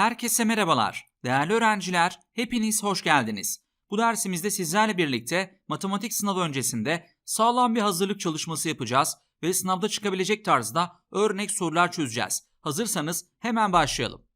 Herkese merhabalar. Değerli öğrenciler, hepiniz hoş geldiniz. Bu dersimizde sizlerle birlikte matematik sınavı öncesinde sağlam bir hazırlık çalışması yapacağız ve sınavda çıkabilecek tarzda örnek sorular çözeceğiz. Hazırsanız hemen başlayalım.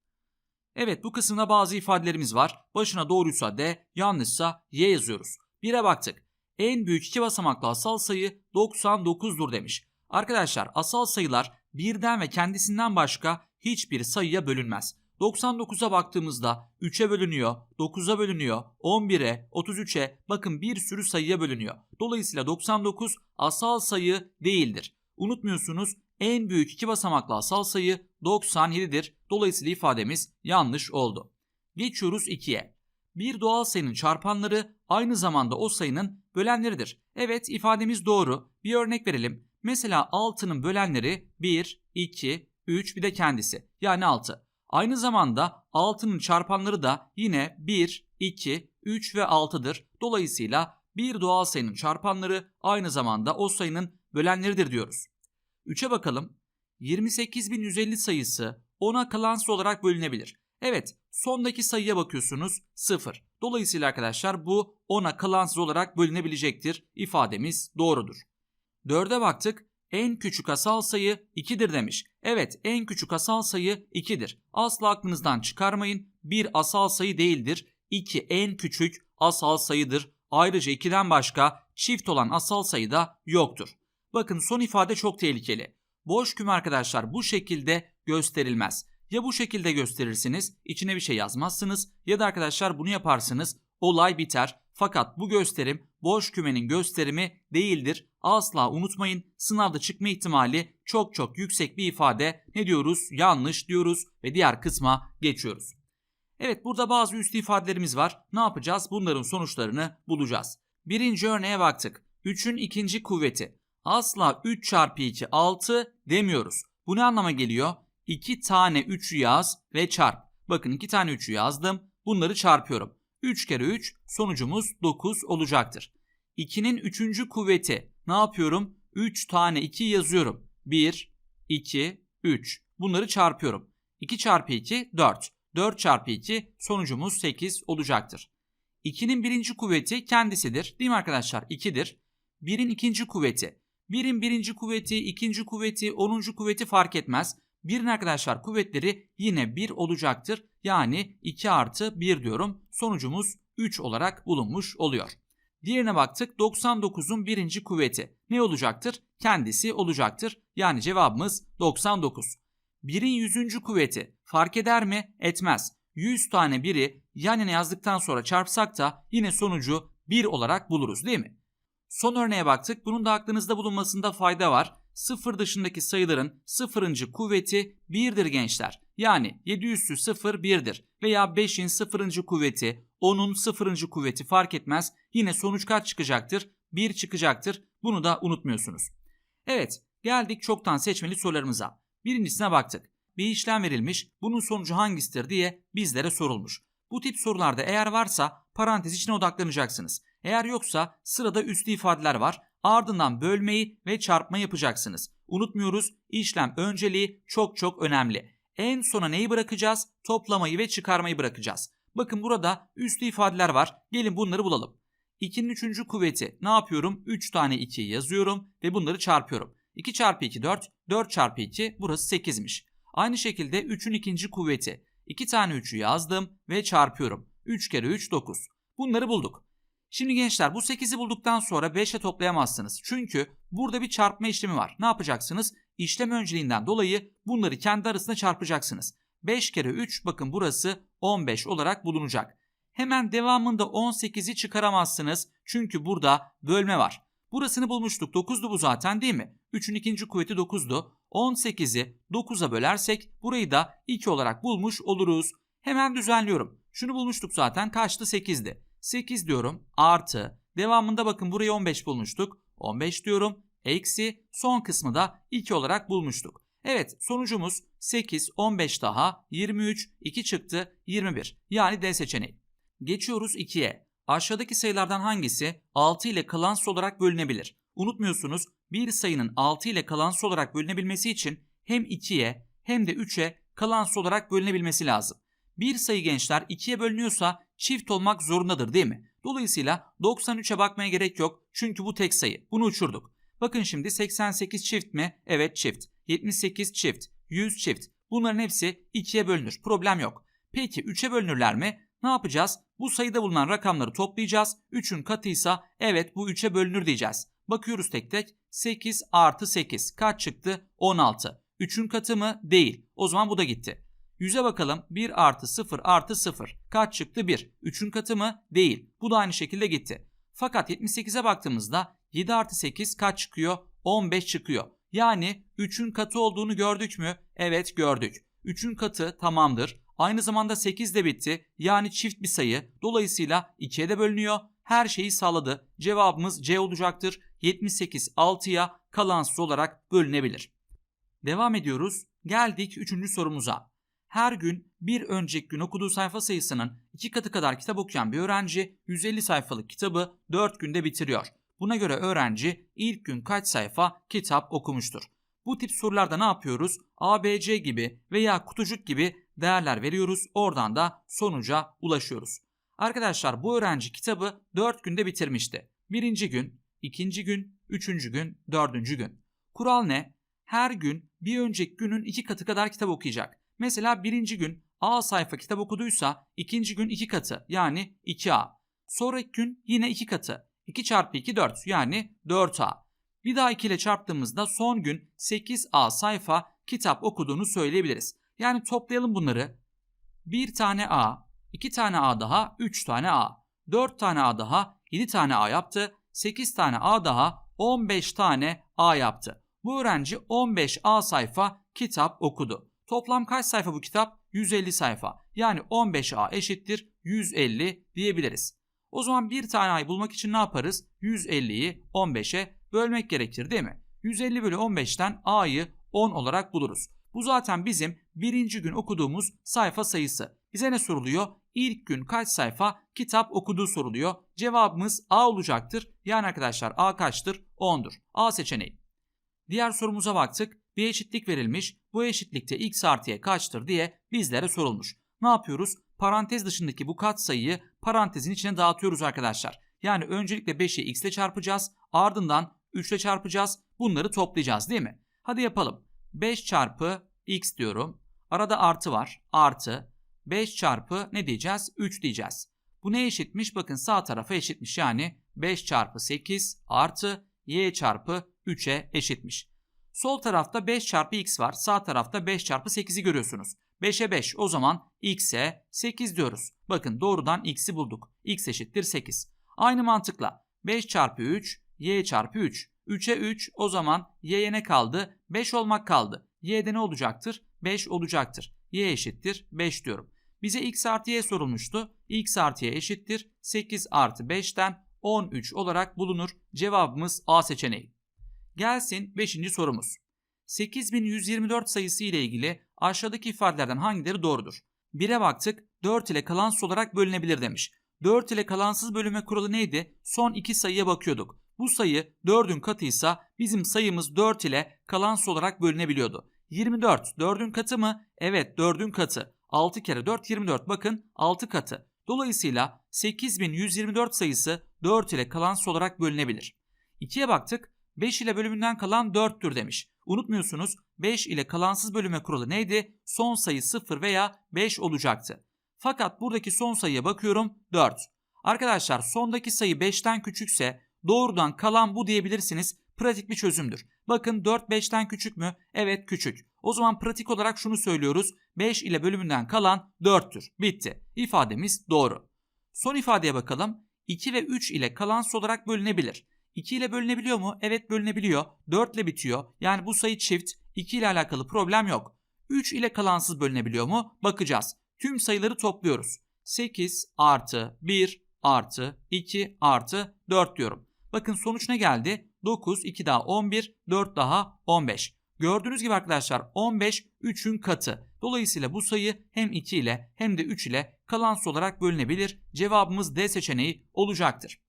Evet bu kısımda bazı ifadelerimiz var. Başına doğruysa D, yanlışsa Y yazıyoruz. 1'e baktık. En büyük iki basamaklı asal sayı 99'dur demiş. Arkadaşlar asal sayılar birden ve kendisinden başka hiçbir sayıya bölünmez. 99'a baktığımızda 3'e bölünüyor, 9'a bölünüyor, 11'e, 33'e bakın bir sürü sayıya bölünüyor. Dolayısıyla 99 asal sayı değildir. Unutmuyorsunuz en büyük iki basamaklı asal sayı 97'dir. Dolayısıyla ifademiz yanlış oldu. Geçiyoruz 2'ye. Bir doğal sayının çarpanları aynı zamanda o sayının bölenleridir. Evet ifademiz doğru. Bir örnek verelim. Mesela 6'nın bölenleri 1, 2, 3 bir de kendisi. Yani 6. Aynı zamanda 6'nın çarpanları da yine 1, 2, 3 ve 6'dır. Dolayısıyla bir doğal sayının çarpanları aynı zamanda o sayının bölenleridir diyoruz. 3'e bakalım. 28.150 sayısı 10'a kalansı olarak bölünebilir. Evet, sondaki sayıya bakıyorsunuz 0. Dolayısıyla arkadaşlar bu 10'a kalansız olarak bölünebilecektir. İfademiz doğrudur. 4'e baktık. En küçük asal sayı 2'dir demiş. Evet en küçük asal sayı 2'dir. Asla aklınızdan çıkarmayın. Bir asal sayı değildir. 2 en küçük asal sayıdır. Ayrıca 2'den başka çift olan asal sayı da yoktur. Bakın son ifade çok tehlikeli. Boş küme arkadaşlar bu şekilde gösterilmez. Ya bu şekilde gösterirsiniz, içine bir şey yazmazsınız ya da arkadaşlar bunu yaparsınız, olay biter. Fakat bu gösterim boş kümenin gösterimi değildir. Asla unutmayın sınavda çıkma ihtimali çok çok yüksek bir ifade. Ne diyoruz? Yanlış diyoruz ve diğer kısma geçiyoruz. Evet burada bazı üstü ifadelerimiz var. Ne yapacağız? Bunların sonuçlarını bulacağız. Birinci örneğe baktık. 3'ün ikinci kuvveti. Asla 3 çarpı 2 6 demiyoruz. Bu ne anlama geliyor? 2 tane 3'ü yaz ve çarp. Bakın 2 tane 3'ü yazdım. Bunları çarpıyorum. 3 kere 3 sonucumuz 9 olacaktır. 2'nin 3. kuvveti ne yapıyorum? 3 tane 2 yazıyorum. 1, 2, 3. Bunları çarpıyorum. 2 çarpı 2 4. 4 çarpı 2 sonucumuz 8 olacaktır. 2'nin birinci kuvveti kendisidir. Değil mi arkadaşlar? 2'dir. 1'in ikinci kuvveti. 1'in birinci kuvveti, ikinci kuvveti, 10. kuvveti fark etmez. 1'in arkadaşlar kuvvetleri yine 1 olacaktır. Yani 2 artı 1 diyorum. Sonucumuz 3 olarak bulunmuş oluyor. Diğerine baktık 99'un birinci kuvveti. Ne olacaktır? Kendisi olacaktır. Yani cevabımız 99. 1'in 100. kuvveti fark eder mi? Etmez. 100 tane biri yan yana yazdıktan sonra çarpsak da yine sonucu 1 olarak buluruz değil mi? Son örneğe baktık. Bunun da aklınızda bulunmasında fayda var. Sıfır dışındaki sayıların sıfırıncı kuvveti 1'dir gençler. Yani 7 üssü 0 1'dir. Veya 5'in sıfırıncı kuvveti, 10'un sıfırıncı kuvveti fark etmez. Yine sonuç kaç çıkacaktır? 1 çıkacaktır. Bunu da unutmuyorsunuz. Evet geldik çoktan seçmeli sorularımıza. Birincisine baktık. Bir işlem verilmiş bunun sonucu hangisidir diye bizlere sorulmuş. Bu tip sorularda eğer varsa parantez içine odaklanacaksınız. Eğer yoksa sırada üslü ifadeler var. Ardından bölmeyi ve çarpma yapacaksınız. Unutmuyoruz işlem önceliği çok çok önemli. En sona neyi bırakacağız? Toplamayı ve çıkarmayı bırakacağız. Bakın burada üslü ifadeler var. Gelin bunları bulalım. 2'nin 3. kuvveti ne yapıyorum? 3 tane 2 yazıyorum ve bunları çarpıyorum. 2 çarpı 2 4, 4 çarpı 2 burası 8'miş. Aynı şekilde 3'ün ikinci kuvveti. 2 tane 3'ü yazdım ve çarpıyorum. 3 kere 3 9. Bunları bulduk. Şimdi gençler bu 8'i bulduktan sonra 5'e toplayamazsınız. Çünkü burada bir çarpma işlemi var. Ne yapacaksınız? İşlem önceliğinden dolayı bunları kendi arasında çarpacaksınız. 5 kere 3 bakın burası 15 olarak bulunacak. Hemen devamında 18'i çıkaramazsınız. Çünkü burada bölme var. Burasını bulmuştuk. 9'du bu zaten değil mi? 3'ün ikinci kuvveti 9'du. 18'i 9'a bölersek burayı da 2 olarak bulmuş oluruz. Hemen düzenliyorum. Şunu bulmuştuk zaten kaçtı 8'di. 8 diyorum artı devamında bakın burayı 15 bulmuştuk. 15 diyorum eksi son kısmı da 2 olarak bulmuştuk. Evet sonucumuz 8, 15 daha 23, 2 çıktı 21 yani D seçeneği. Geçiyoruz 2'ye. Aşağıdaki sayılardan hangisi 6 ile kalansız olarak bölünebilir? Unutmuyorsunuz bir sayının 6 ile kalansız olarak bölünebilmesi için hem 2'ye hem de 3'e kalansız olarak bölünebilmesi lazım. Bir sayı gençler 2'ye bölünüyorsa çift olmak zorundadır değil mi? Dolayısıyla 93'e bakmaya gerek yok çünkü bu tek sayı. Bunu uçurduk. Bakın şimdi 88 çift mi? Evet çift. 78 çift. 100 çift. Bunların hepsi 2'ye bölünür. Problem yok. Peki 3'e bölünürler mi? Ne yapacağız? Bu sayıda bulunan rakamları toplayacağız. 3'ün katıysa evet bu 3'e bölünür diyeceğiz. Bakıyoruz tek tek. 8 artı 8 kaç çıktı? 16. 3'ün katı mı? Değil. O zaman bu da gitti. 100'e bakalım. 1 artı 0 artı 0. Kaç çıktı? 1. 3'ün katı mı? Değil. Bu da aynı şekilde gitti. Fakat 78'e baktığımızda 7 artı 8 kaç çıkıyor? 15 çıkıyor. Yani 3'ün katı olduğunu gördük mü? Evet gördük. 3'ün katı tamamdır. Aynı zamanda 8 de bitti. Yani çift bir sayı. Dolayısıyla 2'ye de bölünüyor. Her şeyi sağladı. Cevabımız C olacaktır. 78 6'ya kalansız olarak bölünebilir. Devam ediyoruz. Geldik 3. sorumuza. Her gün bir önceki gün okuduğu sayfa sayısının iki katı kadar kitap okuyan bir öğrenci 150 sayfalık kitabı 4 günde bitiriyor. Buna göre öğrenci ilk gün kaç sayfa kitap okumuştur? Bu tip sorularda ne yapıyoruz? A, B, C gibi veya kutucuk gibi değerler veriyoruz. Oradan da sonuca ulaşıyoruz. Arkadaşlar bu öğrenci kitabı 4 günde bitirmişti. Birinci gün, ikinci gün, üçüncü gün, dördüncü gün. Kural ne? Her gün bir önceki günün iki katı kadar kitap okuyacak. Mesela birinci gün A sayfa kitap okuduysa ikinci gün iki katı yani 2A. Sonraki gün yine iki katı. 2 çarpı 2 4 yani 4A. Bir daha 2 ile çarptığımızda son gün 8A sayfa kitap okuduğunu söyleyebiliriz. Yani toplayalım bunları. 1 tane A, 2 tane A daha 3 tane A. 4 tane A daha 7 tane A yaptı. 8 tane A daha 15 tane A yaptı. Bu öğrenci 15A sayfa kitap okudu. Toplam kaç sayfa bu kitap? 150 sayfa. Yani 15A eşittir 150 diyebiliriz. O zaman bir tane A'yı bulmak için ne yaparız? 150'yi 15'e bölmek gerekir değil mi? 150 bölü 15'ten A'yı 10 olarak buluruz. Bu zaten bizim birinci gün okuduğumuz sayfa sayısı. Bize ne soruluyor? İlk gün kaç sayfa kitap okuduğu soruluyor. Cevabımız A olacaktır. Yani arkadaşlar A kaçtır? 10'dur. A seçeneği. Diğer sorumuza baktık. Bir eşitlik verilmiş. Bu eşitlikte x artı y kaçtır diye bizlere sorulmuş. Ne yapıyoruz? Parantez dışındaki bu katsayıyı parantezin içine dağıtıyoruz arkadaşlar. Yani öncelikle 5'i x ile çarpacağız. Ardından 3 ile çarpacağız. Bunları toplayacağız değil mi? Hadi yapalım. 5 çarpı x diyorum. Arada artı var. Artı 5 çarpı ne diyeceğiz? 3 diyeceğiz. Bu ne eşitmiş? Bakın sağ tarafa eşitmiş. Yani 5 çarpı 8 artı y çarpı 3'e eşitmiş. Sol tarafta 5 çarpı x var. Sağ tarafta 5 çarpı 8'i görüyorsunuz. 5'e 5 o zaman x'e 8 diyoruz. Bakın doğrudan x'i bulduk. x eşittir 8. Aynı mantıkla 5 çarpı 3 y çarpı 3. 3'e 3 o zaman y'ye ne kaldı? 5 olmak kaldı. y'de ne olacaktır? 5 olacaktır. y eşittir 5 diyorum. Bize x artı y sorulmuştu. x artı y eşittir 8 artı 5'ten 13 olarak bulunur. Cevabımız A seçeneği. Gelsin 5. sorumuz. 8124 sayısı ile ilgili aşağıdaki ifadelerden hangileri doğrudur? 1'e baktık 4 ile kalansız olarak bölünebilir demiş. 4 ile kalansız bölüme kuralı neydi? Son iki sayıya bakıyorduk. Bu sayı 4'ün katıysa bizim sayımız 4 ile kalansız olarak bölünebiliyordu. 24 4'ün katı mı? Evet 4'ün katı. 6 kere 4 24 bakın 6 katı. Dolayısıyla 8124 sayısı 4 ile kalansız olarak bölünebilir. 2'ye baktık 5 ile bölümünden kalan 4'tür demiş. Unutmuyorsunuz 5 ile kalansız bölüme kuralı neydi? Son sayı 0 veya 5 olacaktı. Fakat buradaki son sayıya bakıyorum 4. Arkadaşlar sondaki sayı 5'ten küçükse doğrudan kalan bu diyebilirsiniz. Pratik bir çözümdür. Bakın 4 5'ten küçük mü? Evet küçük. O zaman pratik olarak şunu söylüyoruz. 5 ile bölümünden kalan 4'tür. Bitti. İfademiz doğru. Son ifadeye bakalım. 2 ve 3 ile kalansız olarak bölünebilir. 2 ile bölünebiliyor mu? Evet bölünebiliyor. 4 ile bitiyor. Yani bu sayı çift. 2 ile alakalı problem yok. 3 ile kalansız bölünebiliyor mu? Bakacağız. Tüm sayıları topluyoruz. 8 artı 1 artı 2 artı 4 diyorum. Bakın sonuç ne geldi? 9, 2 daha 11, 4 daha 15. Gördüğünüz gibi arkadaşlar 15 3'ün katı. Dolayısıyla bu sayı hem 2 ile hem de 3 ile kalansız olarak bölünebilir. Cevabımız D seçeneği olacaktır.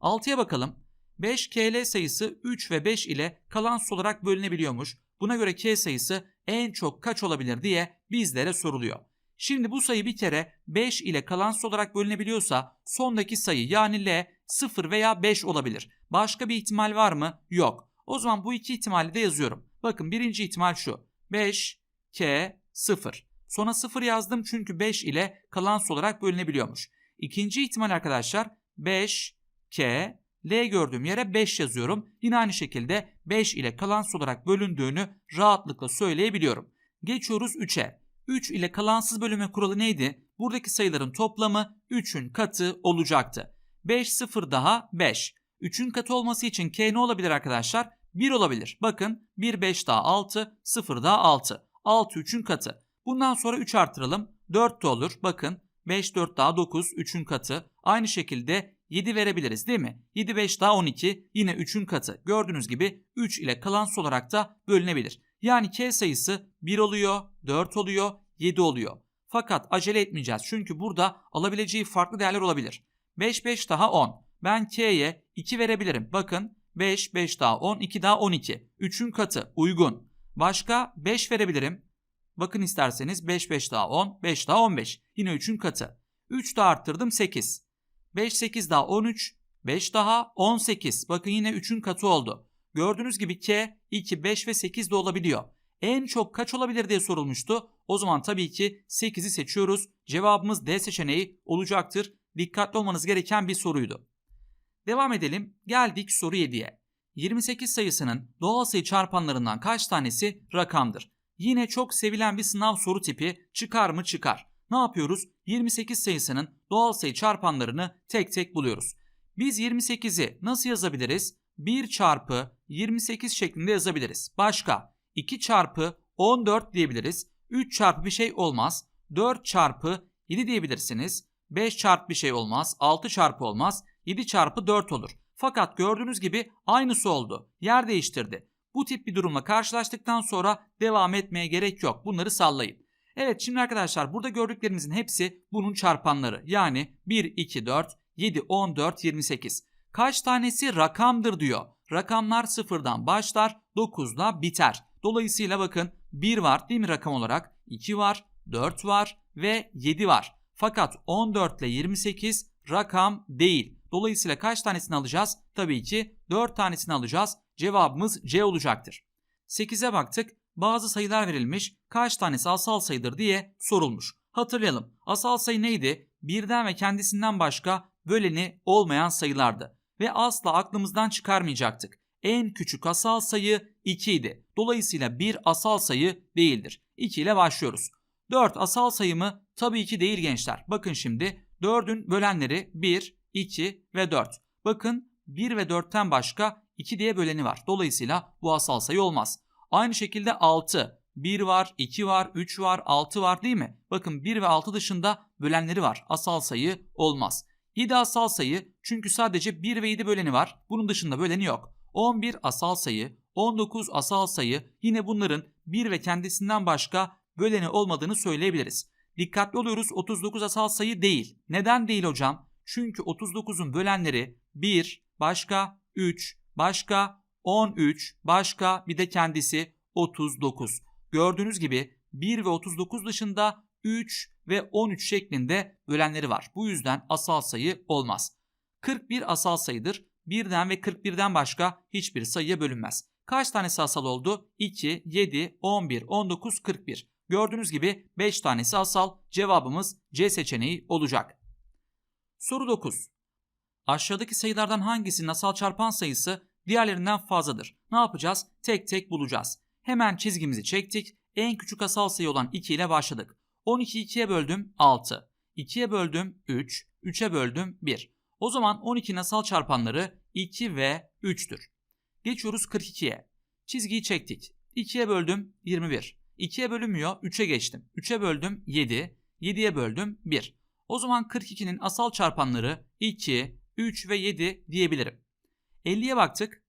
6'ya bakalım. 5 KL sayısı 3 ve 5 ile kalansız olarak bölünebiliyormuş. Buna göre K sayısı en çok kaç olabilir diye bizlere soruluyor. Şimdi bu sayı bir kere 5 ile kalansız olarak bölünebiliyorsa sondaki sayı yani L 0 veya 5 olabilir. Başka bir ihtimal var mı? Yok. O zaman bu iki ihtimali de yazıyorum. Bakın birinci ihtimal şu. 5, K, 0. Sonra 0 yazdım çünkü 5 ile kalansız olarak bölünebiliyormuş. İkinci ihtimal arkadaşlar 5, K, L gördüğüm yere 5 yazıyorum. Yine aynı şekilde 5 ile kalansız olarak bölündüğünü rahatlıkla söyleyebiliyorum. Geçiyoruz 3'e. 3 ile kalansız bölünme kuralı neydi? Buradaki sayıların toplamı 3'ün katı olacaktı. 5 0 daha 5. 3'ün katı olması için k ne olabilir arkadaşlar? 1 olabilir. Bakın 1 5 daha 6, 0 daha 6. 6 3'ün katı. Bundan sonra 3 artıralım. 4 de olur. Bakın 5 4 daha 9 3'ün katı. Aynı şekilde 7 verebiliriz değil mi? 7 5 daha 12 yine 3'ün katı. Gördüğünüz gibi 3 ile kalansız olarak da bölünebilir. Yani k sayısı 1 oluyor, 4 oluyor, 7 oluyor. Fakat acele etmeyeceğiz çünkü burada alabileceği farklı değerler olabilir. 5 5 daha 10. Ben k'ye 2 verebilirim. Bakın 5 5 daha 10 2 daha 12. 3'ün katı uygun. Başka 5 verebilirim. Bakın isterseniz 5 5 daha 10 5 daha 15. Yine 3'ün katı. 3 daha arttırdım 8. 5 8 daha 13 5 daha 18. Bakın yine 3'ün katı oldu. Gördüğünüz gibi k 2 5 ve 8 de olabiliyor. En çok kaç olabilir diye sorulmuştu. O zaman tabii ki 8'i seçiyoruz. Cevabımız D seçeneği olacaktır. Dikkatli olmanız gereken bir soruydu. Devam edelim. Geldik soru 7'ye. 28 sayısının doğal sayı çarpanlarından kaç tanesi rakamdır? Yine çok sevilen bir sınav soru tipi çıkar mı çıkar. Ne yapıyoruz? 28 sayısının doğal sayı çarpanlarını tek tek buluyoruz. Biz 28'i nasıl yazabiliriz? 1 çarpı 28 şeklinde yazabiliriz. Başka 2 çarpı 14 diyebiliriz. 3 çarpı bir şey olmaz. 4 çarpı 7 diyebilirsiniz. 5 çarpı bir şey olmaz. 6 çarpı olmaz. 7 çarpı 4 olur. Fakat gördüğünüz gibi aynısı oldu. Yer değiştirdi. Bu tip bir durumla karşılaştıktan sonra devam etmeye gerek yok. Bunları sallayın. Evet şimdi arkadaşlar burada gördüklerinizin hepsi bunun çarpanları. Yani 1, 2, 4, 7, 14, 28. Kaç tanesi rakamdır diyor. Rakamlar sıfırdan başlar, 9'da biter. Dolayısıyla bakın 1 var değil mi rakam olarak? 2 var, 4 var ve 7 var. Fakat 14 ile 28 rakam değil. Dolayısıyla kaç tanesini alacağız? Tabii ki 4 tanesini alacağız. Cevabımız C olacaktır. 8'e baktık. Bazı sayılar verilmiş. Kaç tanesi asal sayıdır diye sorulmuş. Hatırlayalım. Asal sayı neydi? Birden ve kendisinden başka böleni olmayan sayılardı. Ve asla aklımızdan çıkarmayacaktık. En küçük asal sayı 2 idi. Dolayısıyla bir asal sayı değildir. 2 ile başlıyoruz. 4 asal sayı mı? Tabii ki değil gençler. Bakın şimdi 4'ün bölenleri 1, 2 ve 4. Bakın 1 ve 4'ten başka 2 diye böleni var. Dolayısıyla bu asal sayı olmaz. Aynı şekilde 6. 1 var, 2 var, 3 var, 6 var değil mi? Bakın 1 ve 6 dışında bölenleri var. Asal sayı olmaz. 7 asal sayı çünkü sadece 1 ve 7 böleni var. Bunun dışında böleni yok. 11 asal sayı, 19 asal sayı yine bunların 1 ve kendisinden başka böleni olmadığını söyleyebiliriz. Dikkatli oluyoruz 39 asal sayı değil. Neden değil hocam? Çünkü 39'un bölenleri 1, başka 3, başka 13, başka bir de kendisi 39. Gördüğünüz gibi 1 ve 39 dışında 3 ve 13 şeklinde bölenleri var. Bu yüzden asal sayı olmaz. 41 asal sayıdır. 1'den ve 41'den başka hiçbir sayıya bölünmez. Kaç tanesi asal oldu? 2, 7, 11, 19, 41. Gördüğünüz gibi 5 tanesi asal. Cevabımız C seçeneği olacak. Soru 9. Aşağıdaki sayılardan hangisinin asal çarpan sayısı diğerlerinden fazladır? Ne yapacağız? Tek tek bulacağız. Hemen çizgimizi çektik. En küçük asal sayı olan 2 ile başladık. 12'yi 2'ye böldüm 6. 2'ye böldüm 3. 3'e böldüm 1. O zaman 12'nin asal çarpanları 2 ve 3'tür. Geçiyoruz 42'ye. Çizgiyi çektik. 2'ye böldüm 21. 2'ye bölünmüyor 3'e geçtim. 3'e böldüm 7. 7'ye böldüm 1. O zaman 42'nin asal çarpanları 2, 3 ve 7 diyebilirim. 50'ye baktık.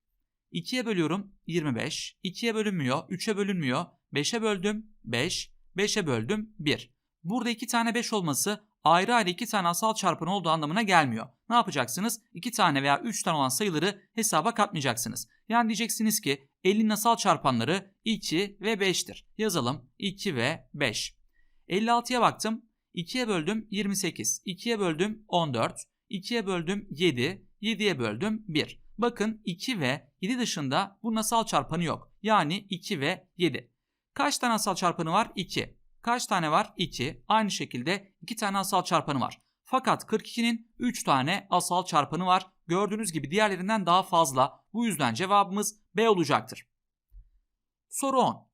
2'ye bölüyorum 25. 2'ye bölünmüyor. 3'e bölünmüyor. 5'e böldüm 5. 5'e böldüm 1. Burada 2 tane 5 olması ayrı ayrı 2 tane asal çarpan olduğu anlamına gelmiyor. Ne yapacaksınız? 2 tane veya 3 tane olan sayıları hesaba katmayacaksınız. Yani diyeceksiniz ki 50'nin asal çarpanları 2 ve 5'tir. Yazalım 2 ve 5. 56'ya baktım. 2'ye böldüm 28. 2'ye böldüm 14. 2'ye böldüm 7. 7'ye böldüm 1. Bakın 2 ve 7 dışında bunun asal çarpanı yok. Yani 2 ve 7. Kaç tane asal çarpanı var? 2. Kaç tane var? 2. Aynı şekilde 2 tane asal çarpanı var. Fakat 42'nin 3 tane asal çarpanı var. Gördüğünüz gibi diğerlerinden daha fazla. Bu yüzden cevabımız B olacaktır. Soru 10.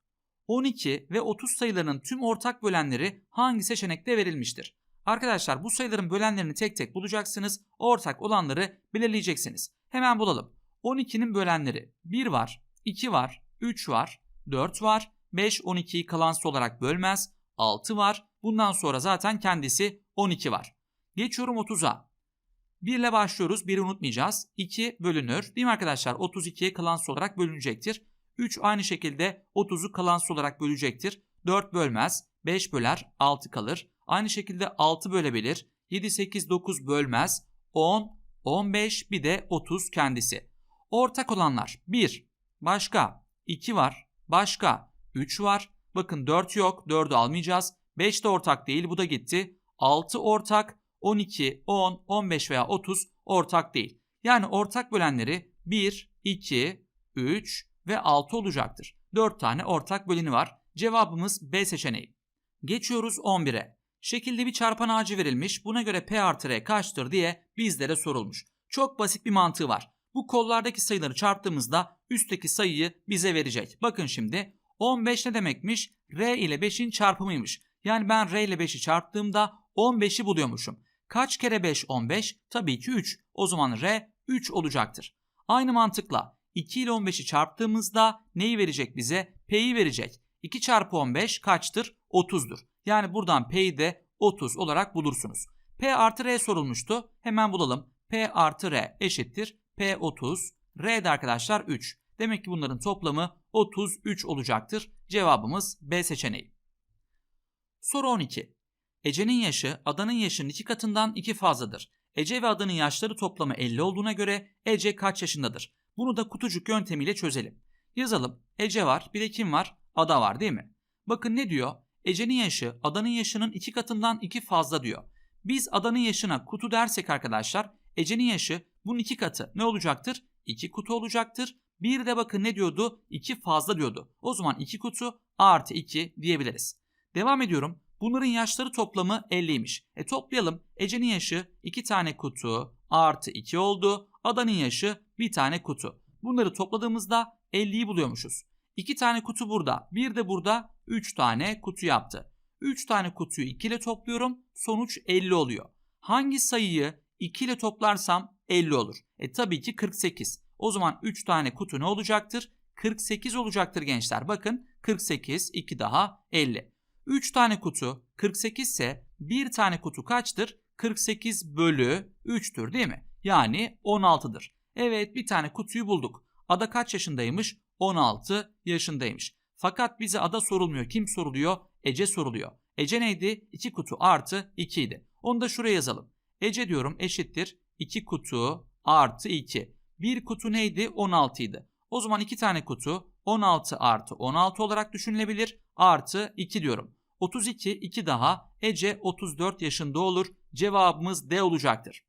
12 ve 30 sayılarının tüm ortak bölenleri hangi seçenekte verilmiştir? Arkadaşlar bu sayıların bölenlerini tek tek bulacaksınız. Ortak olanları belirleyeceksiniz. Hemen bulalım. 12'nin bölenleri 1 var, 2 var, 3 var, 4 var, 5 12'yi kalansız olarak bölmez, 6 var. Bundan sonra zaten kendisi 12 var. Geçiyorum 30'a. 1 ile başlıyoruz. 1'i unutmayacağız. 2 bölünür. Değil mi arkadaşlar? 32'ye kalansız olarak bölünecektir. 3 aynı şekilde 30'u kalansız olarak bölecektir. 4 bölmez. 5 böler. 6 kalır. Aynı şekilde 6 bölebilir. 7, 8, 9 bölmez. 10, 15 bir de 30 kendisi. Ortak olanlar 1. Başka. 2 var. Başka. 3 var. Bakın 4 yok. 4'ü almayacağız. 5 de ortak değil. Bu da gitti. 6 ortak. 12, 10, 15 veya 30 ortak değil. Yani ortak bölenleri 1, 2, 3 ve 6 olacaktır. 4 tane ortak böleni var. Cevabımız B seçeneği. Geçiyoruz 11'e. Şekilde bir çarpan ağacı verilmiş. Buna göre P artı R kaçtır diye bizlere sorulmuş. Çok basit bir mantığı var. Bu kollardaki sayıları çarptığımızda üstteki sayıyı bize verecek. Bakın şimdi 15 ne demekmiş? R ile 5'in çarpımıymış. Yani ben R ile 5'i çarptığımda 15'i buluyormuşum. Kaç kere 5 15? Tabii ki 3. O zaman R 3 olacaktır. Aynı mantıkla 2 ile 15'i çarptığımızda neyi verecek bize? P'yi verecek. 2 çarpı 15 kaçtır? 30'dur. Yani buradan P'yi de 30 olarak bulursunuz. P artı R sorulmuştu. Hemen bulalım. P artı R eşittir. P 30. R de arkadaşlar 3. Demek ki bunların toplamı 33 olacaktır. Cevabımız B seçeneği. Soru 12. Ece'nin yaşı Adan'ın yaşının iki katından iki fazladır. Ece ve Adan'ın yaşları toplamı 50 olduğuna göre Ece kaç yaşındadır? Bunu da kutucuk yöntemiyle çözelim. Yazalım. Ece var, bir de kim var? Ada var değil mi? Bakın ne diyor? Ece'nin yaşı Adan'ın yaşının iki katından iki fazla diyor. Biz Adan'ın yaşına kutu dersek arkadaşlar Ece'nin yaşı bunun iki katı ne olacaktır? İki kutu olacaktır. Bir de bakın ne diyordu? İki fazla diyordu. O zaman iki kutu artı iki diyebiliriz. Devam ediyorum. Bunların yaşları toplamı 50'ymiş. E toplayalım. Ece'nin yaşı 2 tane kutu artı 2 oldu. Adanın yaşı 1 tane kutu. Bunları topladığımızda 50'yi buluyormuşuz. 2 tane kutu burada. Bir de burada 3 tane kutu yaptı. 3 tane kutuyu 2 ile topluyorum. Sonuç 50 oluyor. Hangi sayıyı 2 ile toplarsam 50 olur. E tabii ki 48. O zaman 3 tane kutu ne olacaktır? 48 olacaktır gençler. Bakın 48, 2 daha 50. 3 tane kutu 48 ise 1 tane kutu kaçtır? 48 bölü 3'tür değil mi? Yani 16'dır. Evet bir tane kutuyu bulduk. Ada kaç yaşındaymış? 16 yaşındaymış. Fakat bize ada sorulmuyor. Kim soruluyor? Ece soruluyor. Ece neydi? 2 kutu artı 2 idi. Onu da şuraya yazalım. Ece diyorum eşittir 2 kutu artı 2. Bir kutu neydi? 16 idi. O zaman 2 tane kutu 16 artı 16 olarak düşünülebilir. Artı 2 diyorum. 32 2 daha Ece 34 yaşında olur. Cevabımız D olacaktır.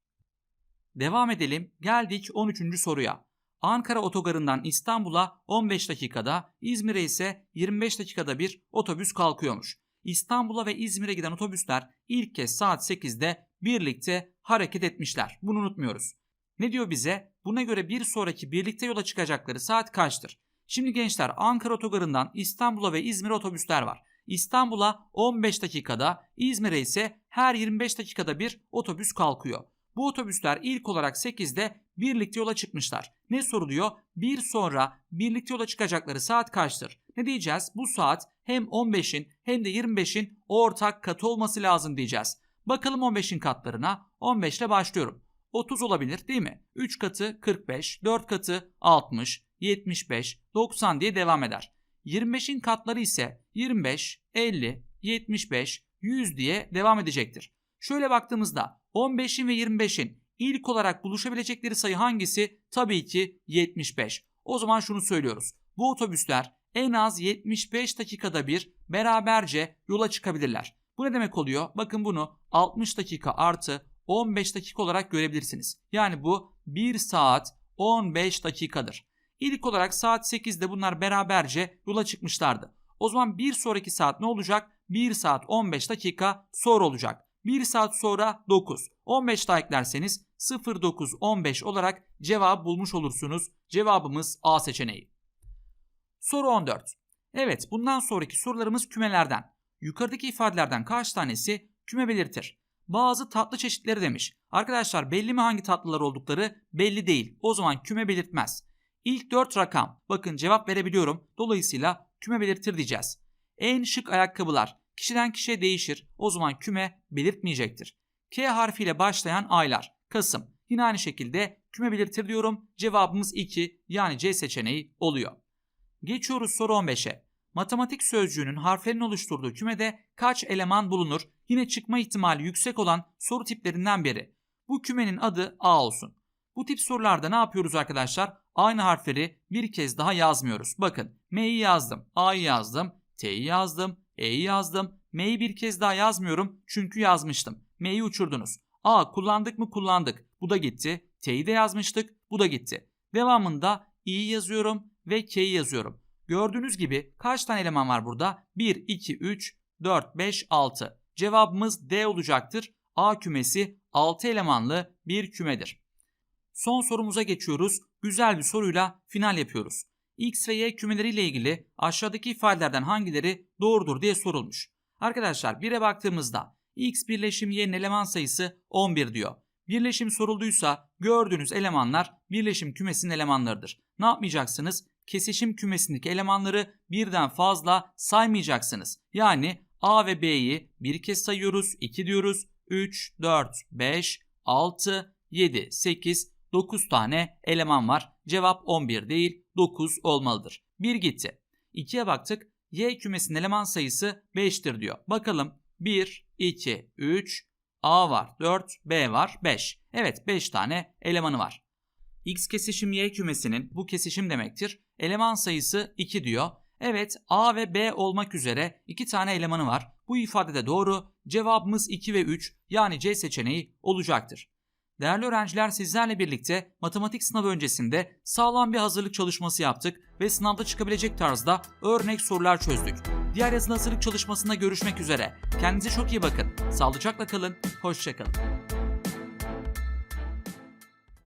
Devam edelim. Geldik 13. soruya. Ankara otogarından İstanbul'a 15 dakikada, İzmir'e ise 25 dakikada bir otobüs kalkıyormuş. İstanbul'a ve İzmir'e giden otobüsler ilk kez saat 8'de birlikte hareket etmişler. Bunu unutmuyoruz. Ne diyor bize? Buna göre bir sonraki birlikte yola çıkacakları saat kaçtır? Şimdi gençler Ankara otogarından İstanbul'a ve İzmir'e otobüsler var. İstanbul'a 15 dakikada, İzmir'e ise her 25 dakikada bir otobüs kalkıyor. Bu otobüsler ilk olarak 8'de birlikte yola çıkmışlar. Ne soruluyor? Bir sonra birlikte yola çıkacakları saat kaçtır? Ne diyeceğiz? Bu saat hem 15'in hem de 25'in ortak katı olması lazım diyeceğiz. Bakalım 15'in katlarına. 15 ile başlıyorum. 30 olabilir değil mi? 3 katı 45, 4 katı 60, 75, 90 diye devam eder. 25'in katları ise 25, 50, 75, 100 diye devam edecektir. Şöyle baktığımızda 15'in ve 25'in ilk olarak buluşabilecekleri sayı hangisi? Tabii ki 75. O zaman şunu söylüyoruz. Bu otobüsler en az 75 dakikada bir beraberce yola çıkabilirler. Bu ne demek oluyor? Bakın bunu 60 dakika artı 15 dakika olarak görebilirsiniz. Yani bu 1 saat 15 dakikadır. İlk olarak saat 8'de bunlar beraberce yola çıkmışlardı. O zaman bir sonraki saat ne olacak? 1 saat 15 dakika sonra olacak. 1 saat sonra 9. 15 daha eklerseniz 0915 olarak cevabı bulmuş olursunuz. Cevabımız A seçeneği. Soru 14. Evet bundan sonraki sorularımız kümelerden. Yukarıdaki ifadelerden kaç tanesi küme belirtir? Bazı tatlı çeşitleri demiş. Arkadaşlar belli mi hangi tatlılar oldukları belli değil. O zaman küme belirtmez. İlk 4 rakam. Bakın cevap verebiliyorum. Dolayısıyla küme belirtir diyeceğiz. En şık ayakkabılar. Kişiden kişiye değişir. O zaman küme belirtmeyecektir. K harfiyle başlayan aylar. Kasım. Yine aynı şekilde küme belirtir diyorum. Cevabımız 2 yani C seçeneği oluyor. Geçiyoruz soru 15'e. Matematik sözcüğünün harflerin oluşturduğu kümede kaç eleman bulunur? Yine çıkma ihtimali yüksek olan soru tiplerinden biri. Bu kümenin adı A olsun. Bu tip sorularda ne yapıyoruz arkadaşlar? Aynı harfleri bir kez daha yazmıyoruz. Bakın M'yi yazdım, A'yı yazdım, T'yi yazdım, E'yi yazdım. M'yi bir kez daha yazmıyorum çünkü yazmıştım. M'yi uçurdunuz. A kullandık mı kullandık. Bu da gitti. T'yi de yazmıştık. Bu da gitti. Devamında İ'yi yazıyorum ve K'yi yazıyorum. Gördüğünüz gibi kaç tane eleman var burada? 1, 2, 3, 4, 5, 6. Cevabımız D olacaktır. A kümesi 6 elemanlı bir kümedir. Son sorumuza geçiyoruz. Güzel bir soruyla final yapıyoruz. X ve Y kümeleriyle ilgili aşağıdaki ifadelerden hangileri doğrudur diye sorulmuş. Arkadaşlar 1'e baktığımızda X birleşim Y'nin eleman sayısı 11 diyor. Birleşim sorulduysa gördüğünüz elemanlar birleşim kümesinin elemanlarıdır. Ne yapmayacaksınız? Kesişim kümesindeki elemanları birden fazla saymayacaksınız. Yani A ve B'yi bir kez sayıyoruz, 2 diyoruz, 3, 4, 5, 6, 7, 8, 9 tane eleman var. Cevap 11 değil 9 olmalıdır. 1 gitti. 2'ye baktık. Y kümesinin eleman sayısı 5'tir diyor. Bakalım 1, 2, 3, A var 4, B var 5. Evet 5 tane elemanı var. X kesişim Y kümesinin bu kesişim demektir. Eleman sayısı 2 diyor. Evet A ve B olmak üzere 2 tane elemanı var. Bu ifade de doğru. Cevabımız 2 ve 3 yani C seçeneği olacaktır. Değerli öğrenciler sizlerle birlikte matematik sınavı öncesinde sağlam bir hazırlık çalışması yaptık ve sınavda çıkabilecek tarzda örnek sorular çözdük. Diğer yazılı hazırlık çalışmasında görüşmek üzere. Kendinize çok iyi bakın. Sağlıcakla kalın. Hoşçakalın.